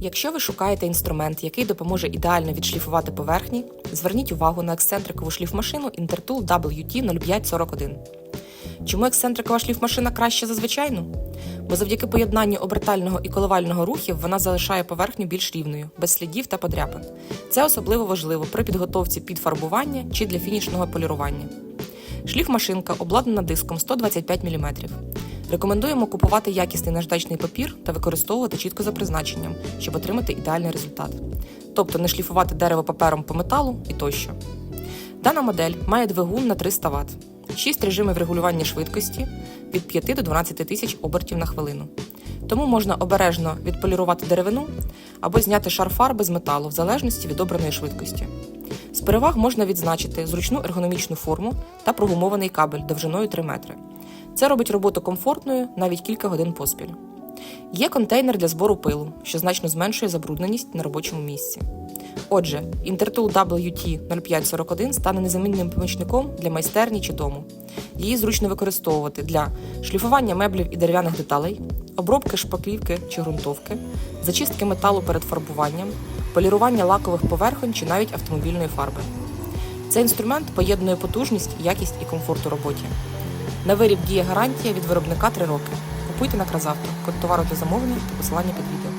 Якщо ви шукаєте інструмент, який допоможе ідеально відшліфувати поверхні, зверніть увагу на ексцентрикову шліфмашину Intertool WT0541. Чому ексцентрикова шліфмашина краще за звичайну? Бо завдяки поєднанню обертального і коливального рухів вона залишає поверхню більш рівною, без слідів та подряпин. Це особливо важливо при підготовці під фарбування чи для фінішного полірування. Шліфмашинка обладнана диском 125 мм. Рекомендуємо купувати якісний наждачний папір та використовувати чітко за призначенням, щоб отримати ідеальний результат. Тобто не шліфувати дерево папером по металу і тощо. Дана модель має двигун на 300 Вт, 6 режимів регулювання швидкості від 5 до 12 тисяч обертів на хвилину. Тому можна обережно відполірувати деревину або зняти шар фарби з металу в залежності від обраної швидкості. Переваг можна відзначити зручну ергономічну форму та прогумований кабель довжиною 3 метри. Це робить роботу комфортною навіть кілька годин поспіль. Є контейнер для збору пилу, що значно зменшує забрудненість на робочому місці. Отже, Intertool WT0541 стане незамінним помічником для майстерні чи дому. Її зручно використовувати для шліфування меблів і дерев'яних деталей, обробки шпаклівки чи ґрунтовки, зачистки металу перед фарбуванням, полірування лакових поверхонь чи навіть автомобільної фарби. Цей інструмент поєднує потужність, якість і комфорт у роботі. На виріб діє гарантія від виробника 3 роки. Купуйте на Кразавто. Код товару для замовлення та посилання під відео.